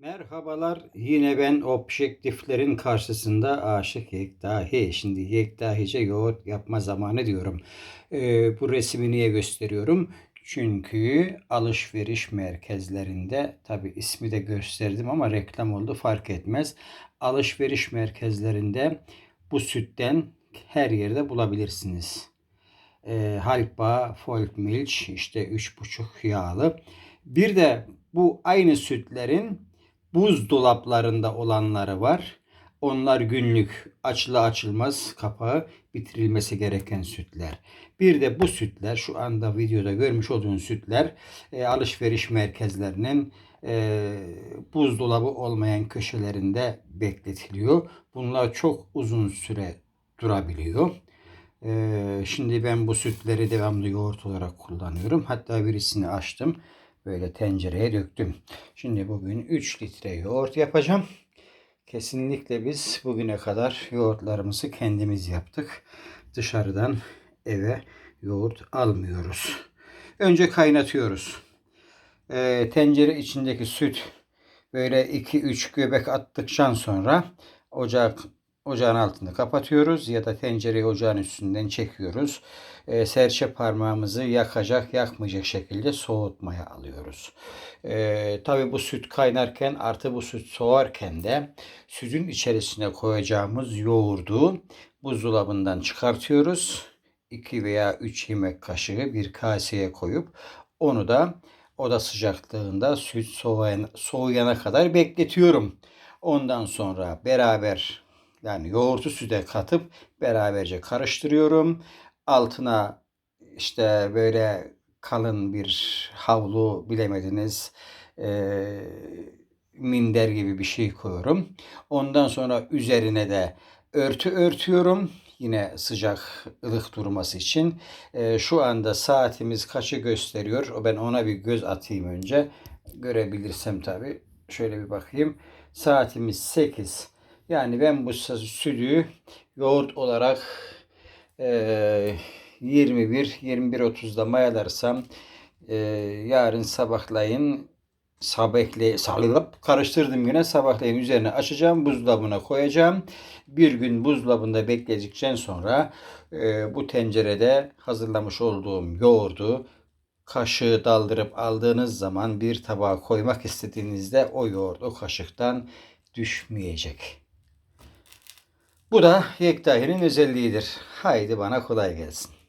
Merhabalar. Yine ben objektiflerin karşısında aşık Yektahi. Şimdi Yektahice yoğurt yapma zamanı diyorum. Ee, bu resmi niye gösteriyorum? Çünkü alışveriş merkezlerinde tabi ismi de gösterdim ama reklam oldu fark etmez. Alışveriş merkezlerinde bu sütten her yerde bulabilirsiniz. Ee, Halpa, Folk Milch işte 3,5 yağlı. Bir de bu aynı sütlerin buzdolaplarında olanları var. Onlar günlük açılı açılmaz kapağı bitirilmesi gereken sütler. Bir de bu sütler şu anda videoda görmüş olduğunuz sütler e, alışveriş merkezlerinin e, buzdolabı olmayan köşelerinde bekletiliyor. Bunlar çok uzun süre durabiliyor. E, şimdi ben bu sütleri devamlı yoğurt olarak kullanıyorum. Hatta birisini açtım. Böyle tencereye döktüm. Şimdi bugün 3 litre yoğurt yapacağım. Kesinlikle biz bugüne kadar yoğurtlarımızı kendimiz yaptık. Dışarıdan eve yoğurt almıyoruz. Önce kaynatıyoruz. Ee, tencere içindeki süt böyle 2-3 göbek attıktan sonra ocak ocağın altını kapatıyoruz ya da tencereyi ocağın üstünden çekiyoruz. E, serçe parmağımızı yakacak yakmayacak şekilde soğutmaya alıyoruz. E, Tabi bu süt kaynarken artı bu süt soğarken de sütün içerisine koyacağımız yoğurdu buzdolabından çıkartıyoruz. 2 veya 3 yemek kaşığı bir kaseye koyup onu da oda sıcaklığında süt soğuyana, soğuyana kadar bekletiyorum. Ondan sonra beraber yani yoğurtu süte katıp beraberce karıştırıyorum. Altına işte böyle kalın bir havlu bilemediniz e, minder gibi bir şey koyuyorum. Ondan sonra üzerine de örtü örtüyorum. Yine sıcak ılık durması için. E, şu anda saatimiz kaçı gösteriyor? Ben ona bir göz atayım önce. Görebilirsem tabii. Şöyle bir bakayım. Saatimiz 8. Yani ben bu sütü yoğurt olarak e, 21 21.30'da mayalarsam e, yarın sabahlayın sabahleyin sarılıp karıştırdım yine sabahleyin üzerine açacağım buzdolabına koyacağım. Bir gün buzdolabında bekledikten sonra e, bu tencerede hazırlamış olduğum yoğurdu kaşığı daldırıp aldığınız zaman bir tabağa koymak istediğinizde o yoğurt o kaşıktan düşmeyecek. Bu da Yektahi'nin özelliğidir. Haydi bana kolay gelsin.